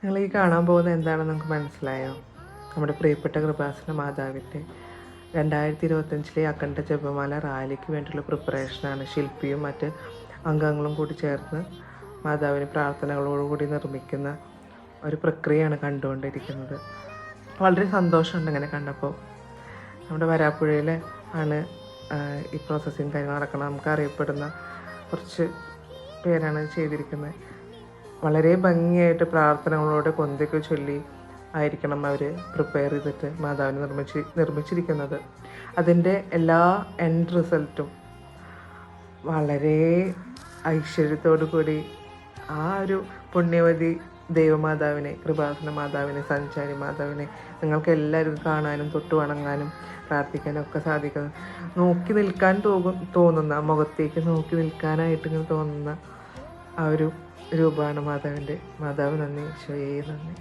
നിങ്ങൾ ഈ കാണാൻ പോകുന്നത് എന്താണെന്ന് നമുക്ക് മനസ്സിലായോ? നമ്മുടെ പ്രിയപ്പെട്ട കൃപാസന മാതാവിന്റെ രണ്ടായിരത്തി ഇരുപത്തഞ്ചിലെ അഖണ്ഡ ജപമാല റാലിക്ക് വേണ്ടിയുള്ള പ്രിപ്പറേഷനാണ്. ശില്പിയും മറ്റ് അംഗങ്ങളും കൂടി ചേർന്ന് മാതാവിന് പ്രാർത്ഥനകളോടുകൂടി നിർമ്മിക്കുന്ന ഒരു പ്രക്രിയയാണ് കണ്ടുകൊണ്ടിരിക്കുന്നത്. വളരെ സന്തോഷമുണ്ട് അങ്ങനെ കണ്ടപ്പോൾ. നമ്മുടെ വരാപ്പുഴയിൽ ആണ് ഈ പ്രോസസ്സിങ് കാര്യങ്ങൾ നടക്കുന്നത്. നമുക്ക് അറിയപ്പെടുന്ന കുറച്ച് പേരാണ് ചെയ്തിരിക്കുന്നത്. വളരെ ഭംഗിയായിട്ട് പ്രാർത്ഥനകളോടെ കൊന്തൊക്കെ ചൊല്ലി ആയിരിക്കണം അവർ പ്രിപ്പയർ ചെയ്തിട്ട് മാതാവിനെ നിർമ്മിച്ച് നിർമ്മിച്ചിരിക്കുന്നത്. അതിന്റെ എല്ലാ എൻഡ് റിസൾട്ടും വളരെ ഐശ്വര്യത്തോടു കൂടി ആ ഒരു പുണ്യവതി ദൈവമാതാവിനെ കൃപാസന മാതാവിനെ സഞ്ചാരി മാതാവിനെ നിങ്ങൾക്ക് എല്ലാവരും കാണാനും തൊട്ടു വണങ്ങാനും പ്രാർത്ഥിക്കാനും ഒക്കെ സാധിക്കുന്നു നോക്കി നിൽക്കാൻ തോന്നും തോന്നുന്ന മുഖത്തേക്ക് നോക്കി നിൽക്കാനായിട്ട് ഇങ്ങനെ തോന്നുന്ന ആ ഒരു രൂപമാണ് മാതാവിന്റെ മാതാവ് നന്ദി. ഈശോയെ നന്ദി.